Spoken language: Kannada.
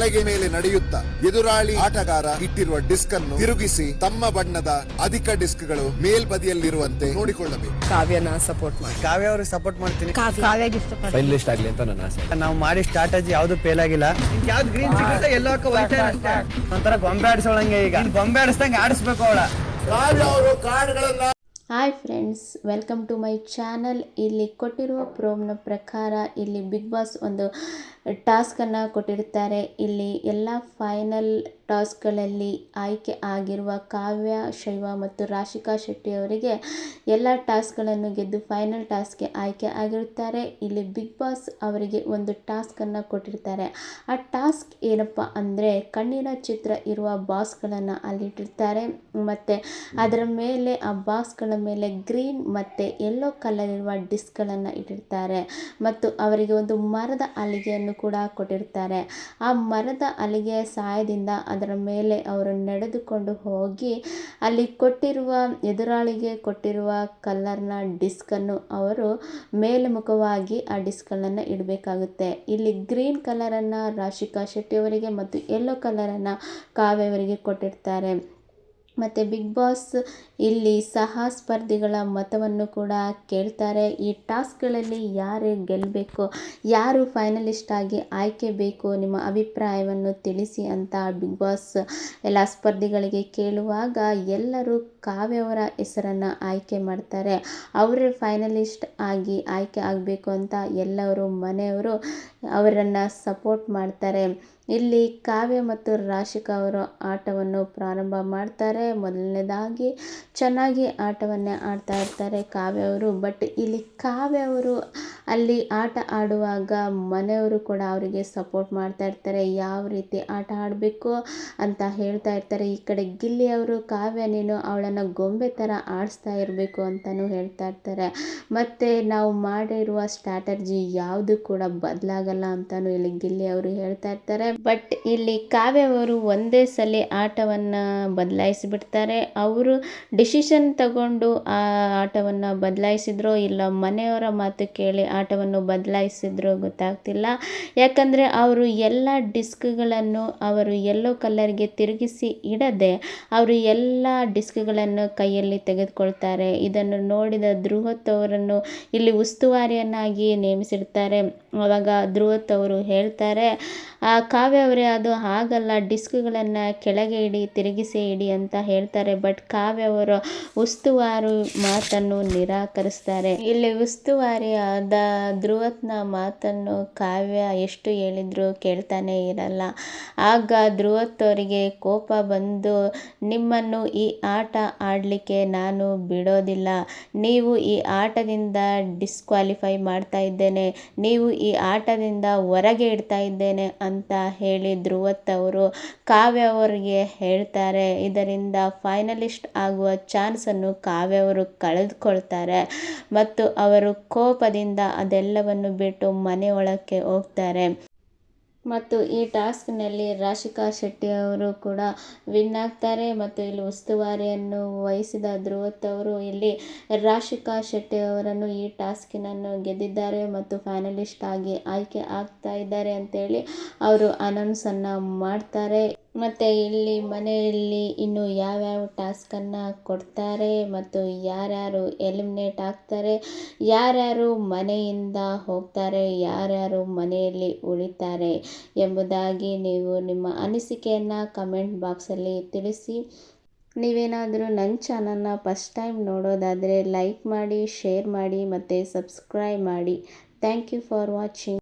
ಹಲಗೆ ಮೇಲೆ ನಡೆಯುತ್ತಾ ಎದುರಾಳಿ ಆಟಗಾರ ಇಟ್ಟಿರುವ ಡಿಸ್ಕ್ ಅನ್ನು ತಿರುಗಿಸಿ ತಮ್ಮ ಬಣ್ಣದ ಅಧಿಕ ಡಿಸ್ಕ್ಗಳು ಮೇಲ್ಬದಿಯಲ್ಲಿರುವಂತೆ ನೋಡಿಕೊಳ್ಳಬೇಕು. ಕಾವ್ಯನ ಸಪೋರ್ಟ್ ಮಾಡಿ. ಕಾವ್ಯ ಅವ್ರಿಗೆ ಸಪೋರ್ಟ್ ಮಾಡ್ತೀನಿ. ಫೈನಲಿಸ್ಟ್ ಆಗ್ಲಿ ಅಂತ ನನ್ನ ಆಸೆ. ನಾವು ಮಾಡಿ ಸ್ಟ್ರಾಟಜಿ ಯಾವ್ದು ಫೇಲ್ ಆಗಿಲ್ಲ. ಯಾವ್ದು ಗ್ರೀನ್ ಸಿಗುತ್ತೆ ಎಲ್ಲೋ ಒಂಥರ ಗೊಂಬೆ ಆಡಿಸೋಳಂಗೆ ಈಗ. ನೀನ್ ಗೊಂಬೆ ಆಡಿಸ್ದಂಗೆ ಆಡಿಸ್ಬೇಕು ಅವಳ. Hi friends, welcome to my channel. ಇಲ್ಲಿ ಕೊಟ್ಟಿರುವ ಪ್ರೋಮ್ನ ಪ್ರಕಾರ ಇಲ್ಲಿ ಬಿಗ್ ಬಾಸ್ ಒಂದು ಟಾಸ್ಕನ್ನು ಕೊಟ್ಟಿರ್ತಾರೆ ಇಲ್ಲಿ ಎಲ್ಲ ಫೈನಲ್ ಟಾಸ್ಕ್ಗಳಲ್ಲಿ ಆಯ್ಕೆ ಆಗಿರುವ ಕಾವ್ಯ, ಶೈವ ಮತ್ತು ರಾಶಿಕಾ ಶೆಟ್ಟಿ ಅವರಿಗೆ ಎಲ್ಲ ಟಾಸ್ಕ್ಗಳನ್ನು ಗೆದ್ದು ಫೈನಲ್ ಟಾಸ್ಕ್ಗೆ ಆಯ್ಕೆ ಆಗಿರುತ್ತಾರೆ. ಇಲ್ಲಿ ಬಿಗ್ ಬಾಸ್ ಅವರಿಗೆ ಒಂದು ಟಾಸ್ಕನ್ನು ಕೊಟ್ಟಿರ್ತಾರೆ. ಆ ಟಾಸ್ಕ್ ಏನಪ್ಪ ಅಂದರೆ ಕಣ್ಣಿನ ಚಿತ್ರ ಇರುವ ಬಾಕ್ಸ್ಗಳನ್ನು ಅಲ್ಲಿಟ್ಟಿರ್ತಾರೆ ಮತ್ತು ಅದರ ಮೇಲೆ ಆ ಬಾಕ್ಸ್ಗಳ ಮೇಲೆ ಗ್ರೀನ್ ಮತ್ತು ಯೆಲ್ಲೋ ಕಲರ್ ಇರುವ ಡಿಸ್ಕ್ಗಳನ್ನು ಇಟ್ಟಿರ್ತಾರೆ. ಮತ್ತು ಅವರಿಗೆ ಒಂದು ಮರದ ಹಲಿಗೆಯನ್ನು ಕೂಡ ಕೊಟ್ಟಿರ್ತಾರೆ. ಆ ಮರದ ಹಲಿಗೆಯ ಸಹಾಯದಿಂದ ಅದರ ಮೇಲೆ ಅವರು ನಡೆದುಕೊಂಡು ಹೋಗಿ ಅಲ್ಲಿ ಕೊಟ್ಟಿರುವ, ಎದುರಾಳಿಗೆ ಕೊಟ್ಟಿರುವ ಕಲರ್ನ ಡಿಸ್ಕನ್ನು ಅವರು ಮೇಲ್ಮುಖವಾಗಿ ಆ ಡಿಸ್ಕ್ಗಳನ್ನು ಇಡಬೇಕಾಗುತ್ತೆ. ಇಲ್ಲಿ ಗ್ರೀನ್ ಕಲರನ್ನು ರಾಶಿಕಾ ಶೆಟ್ಟಿ ಅವರಿಗೆ ಮತ್ತು ಯೆಲ್ಲೋ ಕಲರನ್ನು ಕಾವ್ಯವರಿಗೆ ಕೊಟ್ಟಿರ್ತಾರೆ. ಮತ್ತು ಬಿಗ್ ಬಾಸ್ ಇಲ್ಲಿ ಸಹ ಸ್ಪರ್ಧಿಗಳ ಮತವನ್ನು ಕೂಡ ಕೇಳ್ತಾರೆ. ಈ ಟಾಸ್ಕ್ಗಳಲ್ಲಿ ಯಾರು ಗೆಲ್ಲಬೇಕು ಯಾರು ಫೈನಲಿಸ್ಟ್ ಆಗಿ ಆಯ್ಕೆ ಬೇಕು ನಿಮ್ಮ ಅಭಿಪ್ರಾಯವನ್ನು ತಿಳಿಸಿ ಅಂತ ಬಿಗ್ ಬಾಸ್ ಎಲ್ಲ ಸ್ಪರ್ಧಿಗಳಿಗೆ ಕೇಳುವಾಗ ಎಲ್ಲರೂ ಕಾವ್ಯವರ ಹೆಸರನ್ನು ಆಯ್ಕೆ ಮಾಡ್ತಾರೆ. ಅವರೇ ಫೈನಲಿಸ್ಟ್ ಆಗಿ ಆಯ್ಕೆ ಆಗಬೇಕು ಅಂತ ಎಲ್ಲರೂ ಮನೆಯವರು ಅವರನ್ನು ಸಪೋರ್ಟ್ ಮಾಡ್ತಾರೆ. ಇಲ್ಲಿ ಕಾವ್ಯ ಮತ್ತು ರಾಶಿಕಾ ಅವರು ಆಟವನ್ನು ಪ್ರಾರಂಭ ಮಾಡ್ತಾರೆ. ಮೊದಲನೇದಾಗಿ ಚೆನ್ನಾಗಿ ಆಟವನ್ನೇ ಆಡ್ತಾ ಇರ್ತಾರೆ ಕಾವ್ಯ ಅವರು. ಬಟ್ ಇಲ್ಲಿ ಕಾವ್ಯ ಅವರು ಅಲ್ಲಿ ಆಟ ಆಡುವಾಗ ಮನೆಯವರು ಕೂಡ ಅವರಿಗೆ ಸಪೋರ್ಟ್ ಮಾಡ್ತಾ ಇರ್ತಾರೆ. ಯಾವ ರೀತಿ ಆಟ ಆಡಬೇಕು ಅಂತ ಹೇಳ್ತಾ ಇರ್ತಾರೆ. ಈ ಕಡೆ ಗಿಲ್ಲಿ ಅವರು, ಕಾವ್ಯ ನೀನು ಅವಳನ್ನು ಗೊಂಬೆ ಥರ ಆಡಿಸ್ತಾ ಇರಬೇಕು ಅಂತಲೂ ಹೇಳ್ತಾ ಇರ್ತಾರೆ. ಮತ್ತು ನಾವು ಮಾಡಿರುವ ಸ್ಟ್ರಾಟಜಿ ಯಾವುದು ಕೂಡ ಬದಲಾಗಲ್ಲ ಅಂತಲೂ ಇಲ್ಲಿ ಗಿಲ್ಲಿ ಅವರು ಹೇಳ್ತಾ ಇರ್ತಾರೆ. ಬಟ್ ಇಲ್ಲಿ ಕಾವ್ಯ ಅವರು ಒಂದೇ ಸಲ ಆಟವನ್ನು ಬದಲಾಯಿಸಿಬಿಡ್ತಾರೆ. ಅವರು ಡಿಸಿಷನ್ ತಗೊಂಡು ಆ ಆಟವನ್ನು ಬದಲಾಯಿಸಿದ್ರೋ ಇಲ್ಲ ಮನೆಯವರ ಮಾತು ಕೇಳಿ ಆಟವನ್ನು ಬದಲಾಯಿಸಿದ್ರೋ ಗೊತ್ತಾಗ್ತಿಲ್ಲ. ಯಾಕಂದರೆ ಅವರು ಎಲ್ಲ ಡಿಸ್ಕ್ಗಳನ್ನು ಅವರು ಯೆಲ್ಲೋ ಕಲರ್ಗೆ ತಿರುಗಿಸಿ ಇಡದೆ ಅವರು ಎಲ್ಲ ಡಿಸ್ಕ್ಗಳನ್ನು ಕೈಯಲ್ಲಿ ತೆಗೆದುಕೊಳ್ತಾರೆ. ಇದನ್ನು ನೋಡಿದ ಧ್ರುವತ್ ಅವರನ್ನು ಇಲ್ಲಿ ಉಸ್ತುವಾರಿಯನ್ನಾಗಿ ನೇಮಿಸಿರ್ತಾರೆ. ಆವಾಗ ಧ್ರುವತ್ ಅವರು ಹೇಳ್ತಾರೆ, ಆ ಅವರೇ ಅದು ಹಾಗಲ್ಲ, ಡಿಸ್ಕ್ಗಳನ್ನು ಕೆಳಗೆ ಇಡಿ, ತಿರುಗಿಸಿ ಇಡಿ ಅಂತ ಹೇಳ್ತಾರೆ. ಬಟ್ ಕಾವ್ಯ ಅವರು ಉಸ್ತುವಾರಿ ಮಾತನ್ನು ನಿರಾಕರಿಸ್ತಾರೆ. ಇಲ್ಲಿ ಉಸ್ತುವಾರಿ ಆದ ಧ್ರುವತ್ನ ಮಾತನ್ನು ಕಾವ್ಯ ಎಷ್ಟು ಹೇಳಿದ್ರು ಕೇಳ್ತಾನೆ ಇರಲ್ಲ. ಆಗ ಧ್ರುವತ್ ಅವರಿಗೆ ಕೋಪ ಬಂದು, ನಿಮ್ಮನ್ನು ಈ ಆಟ ಆಡಲಿಕ್ಕೆ ನಾನು ಬಿಡೋದಿಲ್ಲ. ನೀವು ಈ ಆಟದಿಂದ ಡಿಸ್ಕ್ವಾಲಿಫೈ ಮಾಡ್ತಾ ಇದ್ದೇನೆ. ನೀವು ಈ ಆಟದಿಂದ ಹೊರಗೆ ಇಡ್ತಾ ಇದ್ದೇನೆ ಅಂತ ಹೇಳಿ ಧ್ರುವತ್ ಅವರು ಕಾವ್ಯ ಅವರಿಗೆ ಹೇಳ್ತಾರೆ. ಇದರಿಂದ ಫೈನಲಿಸ್ಟ್ ಆಗುವ ಚಾನ್ಸನ್ನು ಕಾವ್ಯ ಅವರು ಕಳೆದುಕೊಳ್ತಾರೆ. ಮತ್ತು ಅವರು ಕೋಪದಿಂದ ಅದೆಲ್ಲವನ್ನು ಬಿಟ್ಟು ಮನೆಯೊಳಕ್ಕೆ ಹೋಗ್ತಾರೆ. ಮತ್ತು ಈ ಟಾಸ್ಕ್ನಲ್ಲಿ ರಾಶಿಕಾ ಶೆಟ್ಟಿ ಅವರು ಕೂಡ ವಿನ್ ಆಗ್ತಾರೆ ಮತ್ತು ಇಲ್ಲಿ ಉಸ್ತುವಾರಿಯನ್ನು ವಹಿಸಿದ ಧ್ರುವತ್ ಅವರು ಇಲ್ಲಿ ರಾಶಿಕಾ ಶೆಟ್ಟಿ ಅವರನ್ನು ಈ ಟಾಸ್ಕಿನನ್ನು ಗೆದ್ದಿದ್ದಾರೆ ಮತ್ತು ಫೈನಲಿಸ್ಟ್ ಆಗಿ ಆಯ್ಕೆ ಆಗ್ತಾ ಇದ್ದಾರೆ ಅಂತೇಳಿ ಅವರು ಅನೌನ್ಸನ್ನು ಮಾಡ್ತಾರೆ. ಮತ್ತು ಇಲ್ಲಿ ಮನೆಯಲ್ಲಿ ಇನ್ನು ಯಾವ್ಯಾವ ಟಾಸ್ಕನ್ನು ಕೊಡ್ತಾರೆ ಮತ್ತು ಯಾರ್ಯಾರು ಎಲಿಮಿನೇಟ್ ಆಗ್ತಾರೆ, ಯಾರ್ಯಾರು ಮನೆಯಿಂದ ಹೋಗ್ತಾರೆ, ಯಾರ್ಯಾರು ಮನೆಯಲ್ಲಿ ಉಳಿತಾರೆ ಎಂಬುದಾಗಿ ನೀವು ನಿಮ್ಮ ಅನಿಸಿಕೆಯನ್ನು ಕಮೆಂಟ್ ಬಾಕ್ಸಲ್ಲಿ ತಿಳಿಸಿ. ನೀವೇನಾದರೂ ನನ್ನ ಚಾನಲ್ನ ಫಸ್ಟ್ ಟೈಮ್ ನೋಡೋದಾದರೆ ಲೈಕ್ ಮಾಡಿ ಶೇರ್ ಮಾಡಿ ಮತ್ತು ಸಬ್ಸ್ಕ್ರೈಬ್ ಮಾಡಿ. Thank you for watching